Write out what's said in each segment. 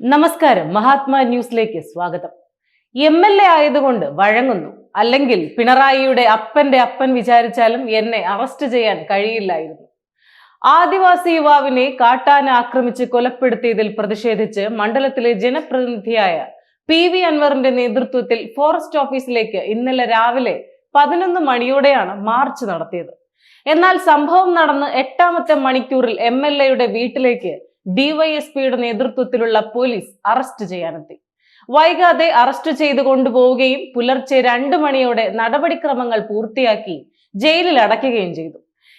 നമസ്കാരം. മഹാത്മാ ന്യൂസിലേക്ക് സ്വാഗതം. എം എൽ എ ആയതുകൊണ്ട് വഴങ്ങുന്നു. അല്ലെങ്കിൽ പിണറായിയുടെ അപ്പന്റെ അപ്പൻ വിചാരിച്ചാലും എന്നെ അറസ്റ്റ് ചെയ്യാൻ കഴിയില്ലായിരുന്നു. ആദിവാസി യുവാവിനെ കാട്ടാന ആക്രമിച്ച് കൊലപ്പെടുത്തിയതിൽ പ്രതിഷേധിച്ച് മണ്ഡലത്തിലെ ജനപ്രതിനിധിയായ പി വി അൻവറിന്റെ നേതൃത്വത്തിൽ ഫോറസ്റ്റ് ഓഫീസിലേക്ക് ഇന്നലെ രാവിലെ പതിനൊന്ന് മണിയോടെയാണ് മാർച്ച് നടത്തിയത്. എന്നാൽ സംഭവം നടന്ന് എട്ടാമത്തെ മണിക്കൂറിൽ എം എൽ എയുടെ വീട്ടിലേക്ക് ഡിവൈഎസ്പിയുടെ നേതൃത്വത്തിലുള്ള പോലീസ് അറസ്റ്റ് ചെയ്യാനെത്തി. വൈകാതെ അറസ്റ്റ് ചെയ്തു കൊണ്ടുപോവുകയും പുലർച്ചെ രണ്ടു മണിയോടെ നടപടിക്രമങ്ങൾ പൂർത്തിയാക്കി ജയിലിൽ അടയ്ക്കുകയും ചെയ്തു.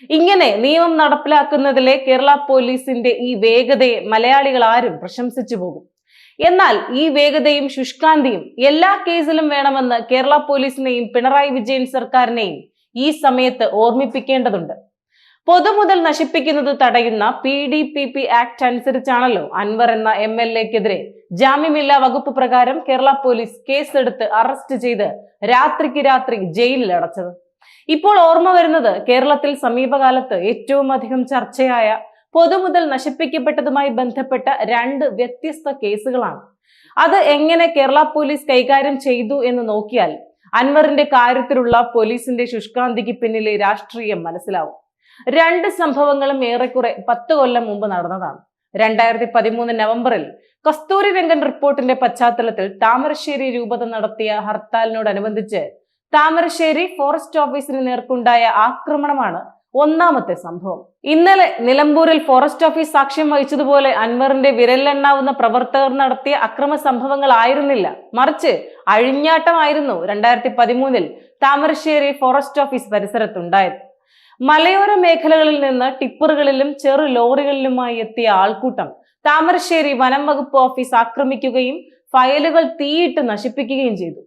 ഇങ്ങനെ നിയമം നടപ്പിലാക്കുന്നതിലെ കേരള പോലീസിന്റെ ഈ വേഗതയെ മലയാളികൾ ആരും പ്രശംസിച്ചു പോകും. എന്നാൽ ഈ വേഗതയും ശുഷ്കാന്തിയും എല്ലാ കേസിലും വേണമെന്ന് കേരള പോലീസിനെയും പിണറായി വിജയൻ സർക്കാരിനെയും ഈ സമയത്ത് ഓർമ്മിപ്പിക്കേണ്ടതുണ്ട്. പൊതുമുതൽ നശിപ്പിക്കുന്നത് തടയുന്ന P D P P act അനുസരിച്ചാണല്ലോ Anwar എന്ന എം എൽ എക്കെതിരെ ജാമ്യമില്ലാ വകുപ്പ് പ്രകാരം കേരള പോലീസ് കേസെടുത്ത് അറസ്റ്റ് ചെയ്ത് രാത്രിക്ക് രാത്രി ജയിലിൽ അടച്ചത് ഇപ്പോൾ ഓർമ്മ വരുന്നത് കേരളത്തിൽ സമീപകാലത്ത് ഏറ്റവും അധികം ചർച്ചയായ പൊതുമുതൽ നശിപ്പിക്കപ്പെട്ടതുമായി ബന്ധപ്പെട്ട രണ്ട് വ്യത്യസ്ത കേസുകളാണ്. അത് എങ്ങനെ കേരള പോലീസ് കൈകാര്യം ചെയ്തു എന്ന് നോക്കിയാൽ അൻവറിന്റെ കാര്യത്തിലുള്ള പോലീസിന്റെ ശുഷ്കാന്തിക്ക് പിന്നിലെ രാഷ്ട്രീയം മനസ്സിലാവും. രണ്ട് സംഭവങ്ങളും ഏറെക്കുറെ പത്ത് കൊല്ലം മുമ്പ് നടന്നതാണ്. രണ്ടായിരത്തി പതിമൂന്ന് നവംബറിൽ കസ്തൂരി രംഗൻ റിപ്പോർട്ടിന്റെ പശ്ചാത്തലത്തിൽ താമരശ്ശേരി രൂപത നടത്തിയ ഹർത്താലിനോടനുബന്ധിച്ച് താമരശ്ശേരി ഫോറസ്റ്റ് ഓഫീസിന് നേർക്കുണ്ടായ ആക്രമണമാണ് ഒന്നാമത്തെ സംഭവം. ഇന്നലെ നിലമ്പൂരിൽ ഫോറസ്റ്റ് ഓഫീസ് സാക്ഷ്യം വഹിച്ചതുപോലെ അൻവറിന്റെ വിരലിലെണ്ണാവുന്ന പ്രവർത്തകർ നടത്തിയ അക്രമ സംഭവങ്ങളായിരുന്നില്ല മറിച്ച് അഴിഞ്ഞാട്ടമായിരുന്നു രണ്ടായിരത്തി പതിമൂന്നിൽ താമരശ്ശേരി ഫോറസ്റ്റ് ഓഫീസ് പരിസരത്തുണ്ടായത്. മലയോര മേഖലകളിൽ നിന്ന് ടിപ്പറുകളിലും ചെറു ലോറികളിലുമായി എത്തിയ ആൾക്കൂട്ടം താമരശ്ശേരി വനം വകുപ്പ് ഓഫീസ് ആക്രമിക്കുകയും ഫയലുകൾ തീയിട്ട് നശിപ്പിക്കുകയും ചെയ്തു.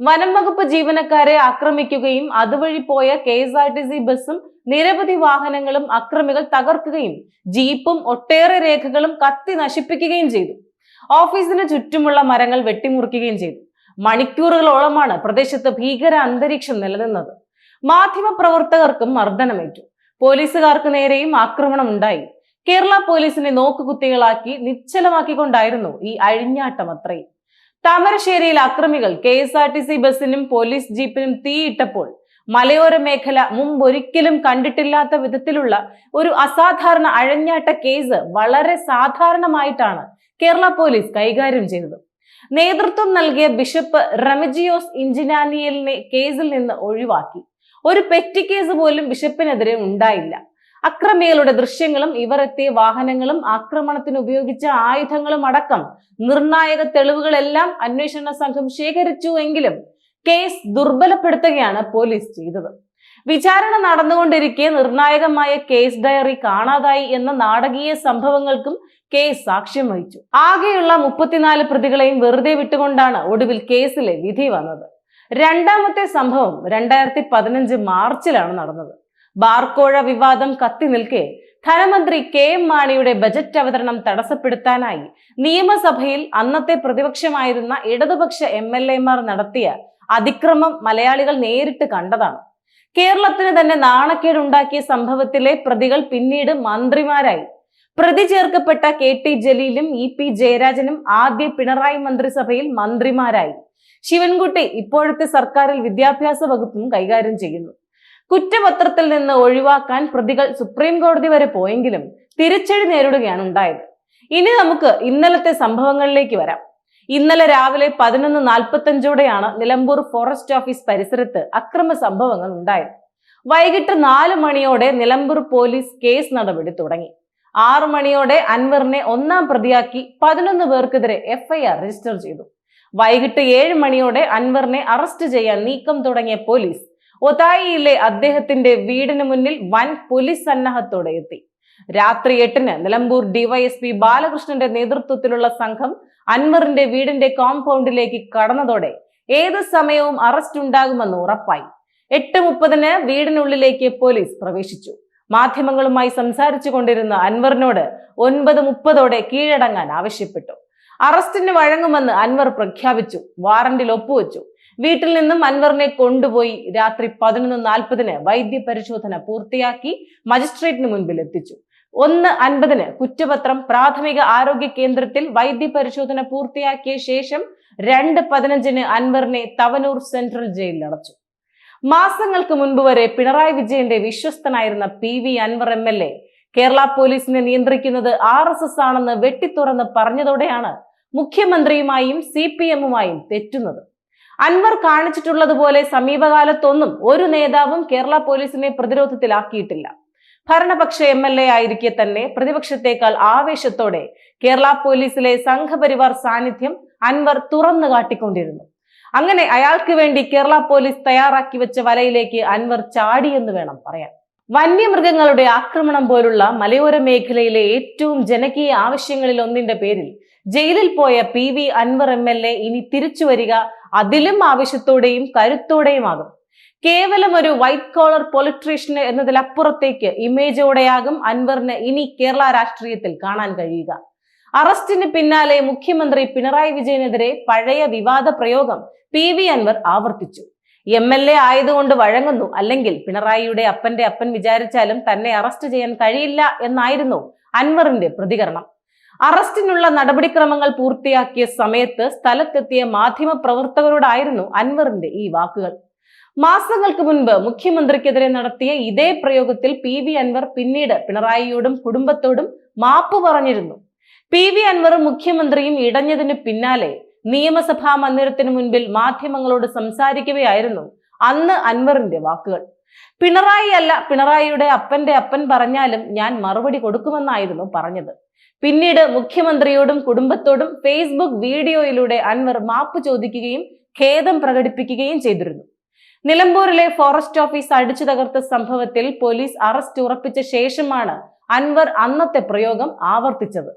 വനം വകുപ്പ് ജീവനക്കാരെ ആക്രമിക്കുകയും അതുവഴി പോയ K S R T C ബസ്സും നിരവധി വാഹനങ്ങളും അക്രമികൾ തകർക്കുകയും ജീപ്പും ഒട്ടേറെ രേഖകളും കത്തി നശിപ്പിക്കുകയും ചെയ്തു. ഓഫീസിന് ചുറ്റുമുള്ള മരങ്ങൾ വെട്ടിമുറിക്കുകയും ചെയ്തു. മണിക്കൂറുകളോളമാണ് പ്രദേശത്ത് ഭീകര അന്തരീക്ഷം നിലനിന്നത്. മാധ്യമ പ്രവർത്തകർക്കും മർദ്ദനമേറ്റു. പോലീസുകാർക്ക് നേരെയും ആക്രമണം ഉണ്ടായി. കേരള പോലീസിനെ നോക്കുകുത്തികളാക്കി നിശ്ചലമാക്കിക്കൊണ്ടായിരുന്നു ഈ അഴിഞ്ഞാട്ടം അത്രയും. താമരശ്ശേരിയിൽ അക്രമികൾ K S R T C ബസിനും police ജീപ്പിനും തീയിട്ടപ്പോൾ മലയോര മേഖല മുമ്പൊരിക്കലും കണ്ടിട്ടില്ലാത്ത വിധത്തിലുള്ള ഒരു അസാധാരണ അഴഞ്ഞാട്ട കേസ് വളരെ സാധാരണമായിട്ടാണ് കേരള പോലീസ് കൈകാര്യം ചെയ്തത്. നേതൃത്വം നൽകിയ ബിഷപ്പ് റമജിയോസ് ഇഞ്ചിനാനിയലിനെ കേസിൽ നിന്ന് ഒഴിവാക്കി. ഒരു പെറ്റി കേസ് പോലും ബിഷപ്പിനെതിരെ ഉണ്ടായില്ല. അക്രമികളുടെ ദൃശ്യങ്ങളും ഇവർ എത്തിയ വാഹനങ്ങളും ആക്രമണത്തിന് ഉപയോഗിച്ച ആയുധങ്ങളും അടക്കം നിർണായക തെളിവുകളെല്ലാം അന്വേഷണ സംഘം ശേഖരിച്ചു എങ്കിലും കേസ് ദുർബലപ്പെടുത്തുകയാണ് പോലീസ് ചെയ്തത്. വിചാരണ നടന്നുകൊണ്ടിരിക്കെ നിർണായകമായ കേസ് ഡയറി കാണാതായി എന്ന നാടകീയ സംഭവങ്ങൾക്കും കേസ് സാക്ഷ്യം വഹിച്ചു. ആകെയുള്ള മുപ്പത്തിനാല് പ്രതികളെയും വെറുതെ വിട്ടുകൊണ്ടാണ് ഒടുവിൽ കേസിലെ വിധി വന്നത്. രണ്ടാമത്തെ സംഭവം രണ്ടായിരത്തി പതിനഞ്ച് മാർച്ചിലാണ് നടന്നത്. ബാർക്കോഴ വിവാദം കത്തി നിൽക്കെ ധനമന്ത്രി കെ എം മാണിയുടെ ബജറ്റ് അവതരണം തടസ്സപ്പെടുത്താനായി നിയമസഭയിൽ അന്നത്തെ പ്രതിപക്ഷമായിരുന്ന ഇടതുപക്ഷ എം എൽ എമാർ നടത്തിയ അതിക്രമം മലയാളികൾ നേരിട്ട് കണ്ടതാണ്. കേരളത്തിന് തന്നെ നാണക്കേടുണ്ടാക്കിയ സംഭവത്തിലെ പ്രതികൾ പിന്നീട് മന്ത്രിമാരായി. പ്രതി ചേർക്കപ്പെട്ട കെ ടി ജലീലും ഇ പി ജയരാജനും ആദ്യ പിണറായി മന്ത്രിസഭയിൽ മന്ത്രിമാരായി. ശിവൻകുട്ടി ഇപ്പോഴത്തെ സർക്കാരിൽ വിദ്യാഭ്യാസ വകുപ്പും കൈകാര്യം ചെയ്യുന്നു. കുറ്റപത്രത്തിൽ നിന്ന് ഒഴിവാക്കാൻ പ്രതികൾ സുപ്രീം കോടതി വരെ പോയെങ്കിലും തിരിച്ചടി നേരിടുകയാണ് ഉണ്ടായത്. ഇനി നമുക്ക് ഇന്നലത്തെ സംഭവങ്ങളിലേക്ക് വരാം. ഇന്നലെ രാവിലെ പതിനൊന്ന് നാൽപ്പത്തഞ്ചോടെയാണ് നിലമ്പൂർ ഫോറസ്റ്റ് ഓഫീസ് പരിസരത്ത് അക്രമ സംഭവങ്ങൾ ഉണ്ടായത്. വൈകിട്ട് നാല് മണിയോടെ നിലമ്പൂർ പോലീസ് കേസ് നടപടി തുടങ്ങി. ആറു മണിയോടെ അൻവറിനെ ഒന്നാം പ്രതിയാക്കി പതിനൊന്ന് പേർക്കെതിരെ എഫ്ഐആർ രജിസ്റ്റർ ചെയ്തു. വൈകിട്ട് ഏഴ് മണിയോടെ അൻവറിനെ അറസ്റ്റ് ചെയ്യാൻ നീക്കം തുടങ്ങിയ പോലീസ് ഒതായിയിലെ അദ്ദേഹത്തിന്റെ വീടിന് മുന്നിൽ വൻ പോലീസ് സന്നാഹത്തോടെ എത്തി. രാത്രി എട്ടിന് നിലമ്പൂർ ഡിവൈഎസ്പി ബാലകൃഷ്ണന്റെ നേതൃത്വത്തിലുള്ള സംഘം അൻവറിന്റെ വീടിന്റെ കോമ്പൗണ്ടിലേക്ക് കടന്നതോടെ ഏത് സമയവും അറസ്റ്റ് ഉണ്ടാകുമെന്ന് ഉറപ്പായി. എട്ട് മുപ്പതിന് വീടിനുള്ളിലേക്ക് പോലീസ് പ്രവേശിച്ചു. മാധ്യമങ്ങളുമായി സംസാരിച്ചു കൊണ്ടിരുന്ന അൻവറിനോട് ഒൻപത് മുപ്പതോടെ കീഴടങ്ങാൻ ആവശ്യപ്പെട്ടു. അറസ്റ്റിന് വഴങ്ങുമെന്ന് അൻവർ പ്രഖ്യാപിച്ചു വാറന്റിൽ ഒപ്പുവെച്ചു. വീട്ടിൽ നിന്നും അൻവറിനെ കൊണ്ടുപോയി രാത്രി പതിനൊന്ന് നാൽപ്പതിന് വൈദ്യപരിശോധന പൂർത്തിയാക്കി മജിസ്ട്രേറ്റിന് മുൻപിൽ എത്തിച്ചു. ഒന്ന് അൻപതിന് കുറ്റപത്രം പ്രാഥമിക ആരോഗ്യ കേന്ദ്രത്തിൽ വൈദ്യപരിശോധന പൂർത്തിയാക്കിയ ശേഷം രണ്ട് പതിനഞ്ചിന് അൻവറിനെ തവനൂർ സെൻട്രൽ ജയിലിൽ അടച്ചു. മാസങ്ങൾക്ക് മുൻപ് വരെ പിണറായി വിജയന്റെ വിശ്വസ്തനായിരുന്ന P V Anvar M L A Kerala പോലീസിനെ നിയന്ത്രിക്കുന്നത് ആർ എസ് എസ് ആണെന്ന് വെട്ടിത്തുറന്ന് പറഞ്ഞതോടെയാണ് മുഖ്യമന്ത്രിയുമായും സി പി എമ്മുമായും തെറ്റുന്നത്. അൻവർ കാണിച്ചിട്ടുള്ളതുപോലെ സമീപകാലത്തൊന്നും ഒരു നേതാവും കേരള പോലീസിനെ പ്രതിരോധത്തിലാക്കിയിട്ടില്ല. ഭരണപക്ഷ എം എൽ എ ആയിരിക്കെ തന്നെ പ്രതിപക്ഷത്തേക്കാൾ ആവേശത്തോടെ കേരള പോലീസിലെ സംഘപരിവാർ സാന്നിധ്യം അൻവർ തുറന്നു കാട്ടിക്കൊണ്ടിരുന്നു. അങ്ങനെ അയാൾക്ക് വേണ്ടി കേരള പോലീസ് തയ്യാറാക്കി വെച്ച വലയിലേക്ക് അൻവർ ചാടി എന്ന് വേണം പറയാൻ. വന്യമൃഗങ്ങളുടെ ആക്രമണം പോലുള്ള മലയോര മേഖലയിലെ ഏറ്റവും ജനകീയ ആവശ്യങ്ങളിൽ ഒന്നിന്റെ പേരിൽ ജയിലിൽ പോയ P V Anvar M L A ഇനി തിരിച്ചു വരിക അതിലും ആവശ്യത്തോടെയും കരുത്തോടെയുമാകും. കേവലം ഒരു വൈറ്റ് കോളർ പൊളിട്രീഷ്യന് എന്നതിലപ്പുറത്തേക്ക് ഇമേജോടെയാകും അൻവറിന് ഇനി കേരള രാഷ്ട്രീയത്തിൽ കാണാൻ കഴിയുക. അറസ്റ്റിന് പിന്നാലെ മുഖ്യമന്ത്രി പിണറായി വിജയനെതിരെ പഴയ വിവാദ പ്രയോഗം പി വി അൻവർ ആവർത്തിച്ചു. എം എൽ എ ആയതുകൊണ്ട് വഴങ്ങുന്നു. അല്ലെങ്കിൽ പിണറായിയുടെ അപ്പന്റെ അപ്പൻ വിചാരിച്ചാലും തന്നെ അറസ്റ്റ് ചെയ്യാൻ കഴിയില്ല എന്നായിരുന്നു അൻവറിന്റെ പ്രതികരണം. അറസ്റ്റിനുള്ള നടപടിക്രമങ്ങൾ പൂർത്തിയാക്കിയ സമയത്ത് സ്ഥലത്തെത്തിയ മാധ്യമ പ്രവർത്തകരോടായിരുന്നു അൻവറിന്റെ ഈ വാക്കുകൾ. മാസങ്ങൾക്ക് മുൻപ് മുഖ്യമന്ത്രിക്കെതിരെ നടത്തിയ ഇതേ പ്രയോഗത്തിൽ പി വി അൻവർ പിന്നീട് പിണറായിയോടും കുടുംബത്തോടും മാപ്പ് പറഞ്ഞിരുന്നു. പി വി അൻവറും മുഖ്യമന്ത്രിയും ഇടഞ്ഞതിന് പിന്നാലെ നിയമസഭാ മന്ദിരത്തിന് മുൻപിൽ മാധ്യമങ്ങളോട് സംസാരിക്കുകയായിരുന്നു അന്ന് അൻവറിന്റെ വാക്കുകൾ. പിണറായി അല്ല പിണറായിയുടെ അപ്പന്റെ അപ്പൻ പറഞ്ഞാലും ഞാൻ മറുപടി കൊടുക്കുമെന്നായിരുന്നു പറഞ്ഞത്. പിന്നീട് മുഖ്യമന്ത്രിയോടും കുടുംബത്തോടും ഫേസ്ബുക്ക് വീഡിയോയിലൂടെ അൻവർ മാപ്പ് ചോദിക്കുകയും ഖേദം പ്രകടിപ്പിക്കുകയും ചെയ്തിരുന്നു. നിലമ്പൂരിലെ ഫോറസ്റ്റ് ഓഫീസ് അടിച്ചു തകർത്ത സംഭവത്തിൽ പോലീസ് അറസ്റ്റ് ഉറപ്പിച്ച ശേഷമാണ് അൻവർ അന്നത്തെ പ്രയോഗം ആവർത്തിച്ചത്.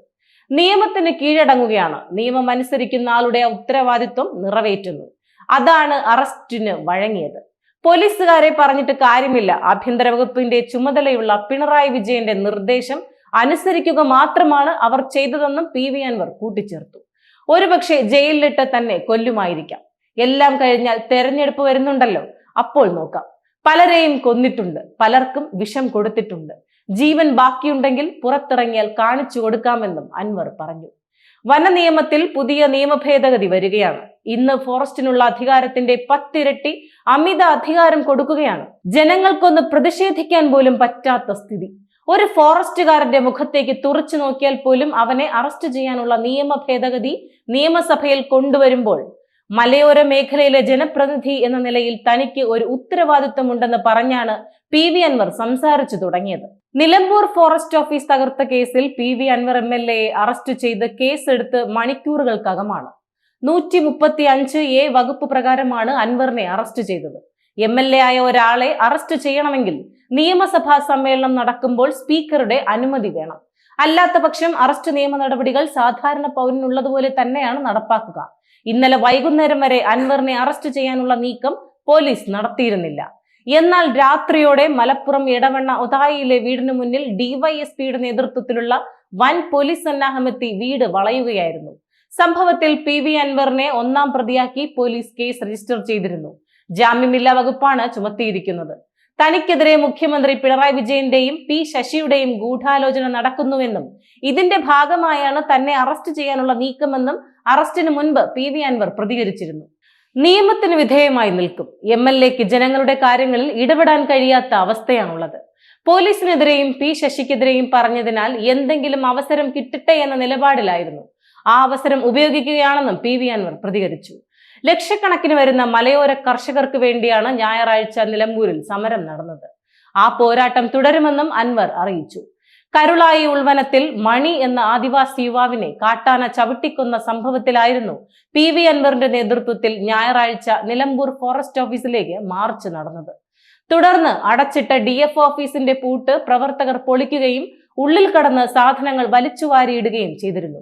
നിയമത്തിന് കീഴടങ്ങുകയാണ്. നിയമം അനുസരിക്കുന്ന ആളുടെ ഉത്തരവാദിത്വം നിറവേറ്റുന്നു. അതാണ് അറസ്റ്റിന് വഴങ്ങിയത്. പോലീസുകാരെ പറഞ്ഞിട്ട് കാര്യമില്ല. ആഭ്യന്തര വകുപ്പിന്റെ ചുമതലയുള്ള പിണറായി വിജയന്റെ നിർദ്ദേശം അനുസരിക്കുക മാത്രമാണ് അവർ ചെയ്തതെന്നും പി വി അൻവർ കൂട്ടിച്ചേർത്തു. ഒരുപക്ഷെ ജയിലിലിട്ട് തന്നെ കൊല്ലുമായിരിക്കാം. എല്ലാം കഴിഞ്ഞാൽ തെരഞ്ഞെടുപ്പ് വരുന്നുണ്ടല്ലോ. അപ്പോൾ നോക്കാം. പലരെയും കൊന്നിട്ടുണ്ട്. പലർക്കും വിഷം കൊടുത്തിട്ടുണ്ട്. ജീവൻ ബാക്കിയുണ്ടെങ്കിൽ പുറത്തിറങ്ങിയാൽ കാണിച്ചു കൊടുക്കാമെന്നും അൻവർ പറഞ്ഞു. വന നിയമത്തിൽ പുതിയ നിയമ ഭേദഗതി വരികയാണ്. ഇന്ന് ഫോറസ്റ്റിനുള്ള അധികാരത്തിന്റെ പത്തിരട്ടി അമിത അധികാരം കൊടുക്കുകയാണ്. ജനങ്ങൾക്കൊന്ന് പ്രതിഷേധിക്കാൻ പോലും പറ്റാത്ത സ്ഥിതി. ഒരു ഫോറസ്റ്റുകാരന്റെ മുഖത്തേക്ക് തുറച്ചു നോക്കിയാൽ പോലും അവനെ അറസ്റ്റ് ചെയ്യാനുള്ള നിയമ ഭേദഗതി നിയമസഭയിൽ കൊണ്ടുവരുമ്പോൾ മലയോര മേഖലയിലെ ജനപ്രതിനിധി എന്ന നിലയിൽ തനിക്ക് ഒരു ഉത്തരവാദിത്തമുണ്ടെന്ന് പറഞ്ഞാണ് പി വി അൻവർ സംസാരിച്ചു തുടങ്ങിയത്. നിലമ്പൂർ ഫോറസ്റ്റ് ഓഫീസ് തകർത്ത കേസിൽ P V Anvar M L എയെ arrest ചെയ്ത് കേസെടുത്ത് മണിക്കൂറുകൾക്കകമാണ്. നൂറ്റി മുപ്പത്തി അഞ്ച് എ വകുപ്പ് പ്രകാരമാണ് അൻവറിനെ അറസ്റ്റ് ചെയ്തത്. എം എൽ എ ആയ ഒരാളെ അറസ്റ്റ് ചെയ്യണമെങ്കിൽ നിയമസഭാ സമ്മേളനം നടക്കുമ്പോൾ സ്പീക്കറുടെ അനുമതി വേണം. അല്ലാത്ത പക്ഷം അറസ്റ്റ് നിയമ നടപടികൾ സാധാരണ പൗരനുള്ളതുപോലെ തന്നെയാണ് നടപ്പാക്കുക. ഇന്നലെ വൈകുന്നേരം വരെ അൻവറിനെ അറസ്റ്റ് ചെയ്യാനുള്ള നീക്കം പോലീസ് നടത്തിയിരുന്നില്ല. എന്നാൽ രാത്രിയോടെ മലപ്പുറം ഇടവണ്ണ ഒതായിയിലെ വീടിന് മുന്നിൽ ഡിവൈഎസ്പിയുടെ നേതൃത്വത്തിലുള്ള വൻ പോലീസ് സന്നാഹമെത്തി വീട് വളയുകയായിരുന്നു. സംഭവത്തിൽ പി വി അൻവറിനെ ഒന്നാം പ്രതിയാക്കി പോലീസ് കേസ് രജിസ്റ്റർ ചെയ്തിരുന്നു. ജാമ്യമില്ലാ വകുപ്പാണ് ചുമത്തിയിരിക്കുന്നത്. തനിക്കെതിരെ മുഖ്യമന്ത്രി പിണറായി വിജയന്റെയും പി ശശിയുടെയും ഗൂഢാലോചന നടക്കുന്നുവെന്നും ഇതിന്റെ ഭാഗമായാണ് തന്നെ അറസ്റ്റ് ചെയ്യാനുള്ള നീക്കമെന്നും അറസ്റ്റിന് മുൻപ് പി വി അൻവർ പ്രതികരിച്ചിരുന്നു. നിയമത്തിന് വിധേയമായി നിൽക്കും. എം എൽ എക്ക് ജനങ്ങളുടെ കാര്യങ്ങളിൽ ഇടപെടാൻ കഴിയാത്ത അവസ്ഥയാണുള്ളത്. പോലീസിനെതിരെയും പി ശശിക്കെതിരെയും പറഞ്ഞതിനാൽ എന്തെങ്കിലും അവസരം കിട്ടട്ടെ എന്ന നിലപാടിലായിരുന്നു. ആ അവസരം ഉപയോഗിക്കുകയാണെന്നും പി വി അൻവർ പ്രതികരിച്ചു. ലക്ഷക്കണക്കിന് വരുന്ന മലയോര കർഷകർക്ക് വേണ്ടിയാണ് ഞായറാഴ്ച നിലമ്പൂരിൽ സമരം നടന്നത്. ആ പോരാട്ടം തുടരുമെന്നും അൻവർ അറിയിച്ചു. കരുളായി ഉൾവനത്തിൽ മണി എന്ന ആദിവാസി യുവാവിനെ കാട്ടാന ചവിട്ടിക്കൊന്ന സംഭവത്തിലായിരുന്നു പി വി അൻവറിന്റെ നേതൃത്വത്തിൽ ഞായറാഴ്ച നിലമ്പൂർ ഫോറസ്റ്റ് ഓഫീസിലേക്ക് മാർച്ച് നടന്നത്. തുടർന്ന് അടച്ചിട്ട ഡി എഫ് ഓഫീസിന്റെ പൂട്ട് പ്രവർത്തകർ പൊളിക്കുകയും ഉള്ളിൽ കടന്ന് സാധനങ്ങൾ വലിച്ചുവാരിയിടുകയും ചെയ്തിരുന്നു.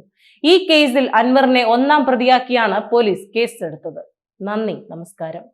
ഈ കേസിൽ അൻവറിനെ ഒന്നാം പ്രതിയാക്കിയാണ് പോലീസ് കേസെടുത്തത്. നന്ദി നമസ്കാരം.